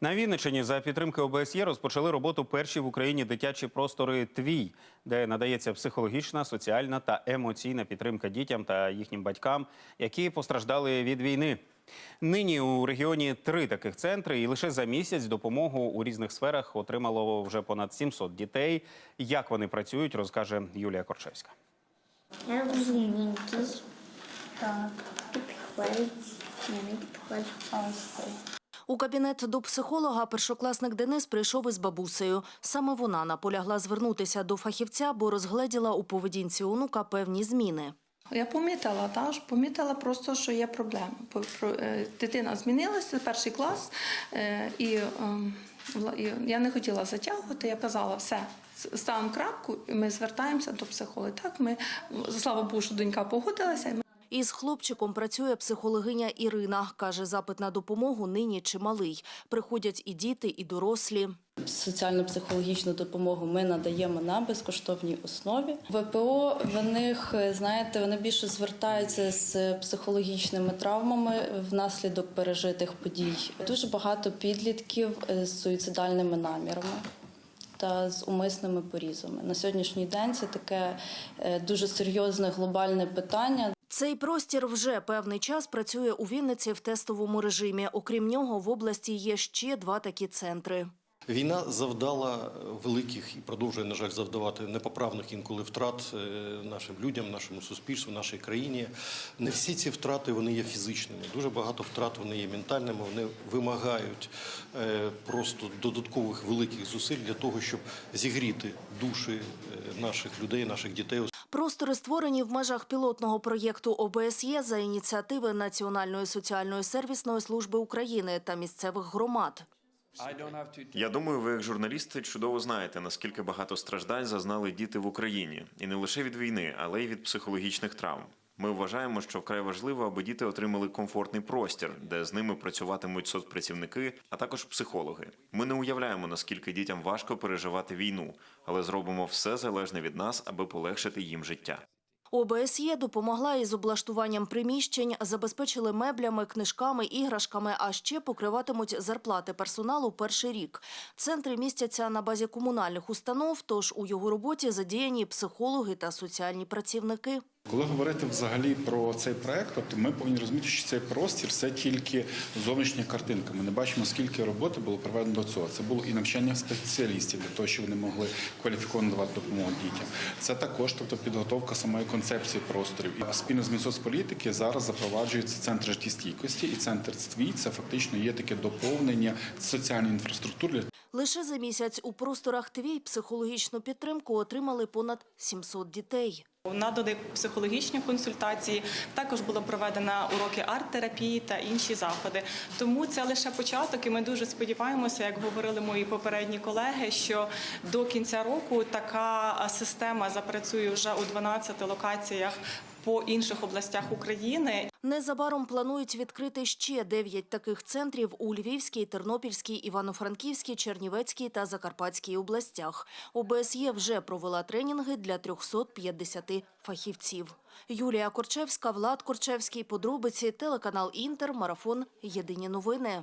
На Вінниччині за підтримки ОБСЄ розпочали роботу перші в Україні дитячі простори Твій, де надається психологічна, соціальна та емоційна підтримка дітям та їхнім батькам, які постраждали від війни. Нині у регіоні три таких центри, і лише за місяць допомогу у різних сферах отримало вже понад 700 дітей. Як вони працюють, розкаже Юлія Корчевська. Так, підходить. Не підходить. У кабінет до психолога першокласник Денис прийшов із бабусею. Саме вона наполягла звернутися до фахівця, бо розгледіла у поведінці онука певні зміни. Я помітила, та ж помітила просто, що є проблема. Е, Дитина змінилася, перший клас, е, і, ем, вла- я не хотіла затягувати. Я казала, все, ставимо крапку, і ми звертаємося до психолога. Так, ми слава Богу, що донька погодилася. Із хлопчиком працює психологиня Ірина. Каже, запит на допомогу нині чималий. Приходять і діти, і дорослі. Соціально-психологічну допомогу ми надаємо на безкоштовній основі. ВПО в них знаєте, вони більше звертаються з психологічними травмами внаслідок пережитих подій. Дуже багато підлітків з суїцидальними намірами. Та з умисними порізами на сьогоднішній день це таке е, дуже серйозне глобальне питання. Цей простір вже певний час працює у Вінниці в тестовому режимі. Окрім нього, в області є ще два такі центри. Війна завдала великих і продовжує, на жаль, завдавати непоправних інколи втрат е, нашим людям, нашому суспільству, нашій країні. Не всі ці втрати вони є фізичними. Дуже багато втрат вони є ментальними. Вони вимагають е, просто додаткових великих зусиль для того, щоб зігріти душі е, наших людей, наших дітей. Простори створені в межах пілотного проєкту ОБСЄ за ініціативи Національної соціальної сервісної служби України та місцевих громад. Я думаю, ви як журналісти чудово знаєте, наскільки багато страждань зазнали діти в Україні, і не лише від війни, але й від психологічних травм. Ми вважаємо, що вкрай важливо, аби діти отримали комфортний простір, де з ними працюватимуть соцпрацівники, а також психологи. Ми не уявляємо, наскільки дітям важко переживати війну, але зробимо все залежне від нас, аби полегшити їм життя. ОБСЄ допомогла із облаштуванням приміщень, забезпечили меблями, книжками, іграшками, а ще покриватимуть зарплати персоналу перший рік. Центри містяться на базі комунальних установ, тож у його роботі задіяні психологи та соціальні працівники. Коли говорити взагалі про цей проект, тобто ми повинні розуміти, що цей простір це тільки зовнішня картинка. Ми не бачимо, скільки роботи було проведено до цього. Це було і навчання спеціалістів для того, щоб вони могли кваліфіковано давати допомогу дітям. Це також, тобто, підготовка самої концепції просторів. І спільно з Мінсоцполітики зараз запроваджується центр життєстійкості, і центр ствій це фактично є таке доповнення соціальної інфраструктури Лише за місяць у просторах ТВІ психологічну підтримку отримали понад 700 дітей. Надані психологічні консультації, також було проведено уроки арт-терапії та інші заходи. Тому це лише початок, і ми дуже сподіваємося, як говорили мої попередні колеги, що до кінця року така система запрацює вже у 12 локаціях по інших областях України. Незабаром планують відкрити ще дев'ять таких центрів у Львівській, Тернопільській, Івано-Франківській, Чернівецькій та Закарпатській областях. ОБСЄ вже провела тренінги для 350 фахівців. Юлія Корчевська, Влад Корчевський, подробиці, телеканал Інтер, марафон. Єдині новини.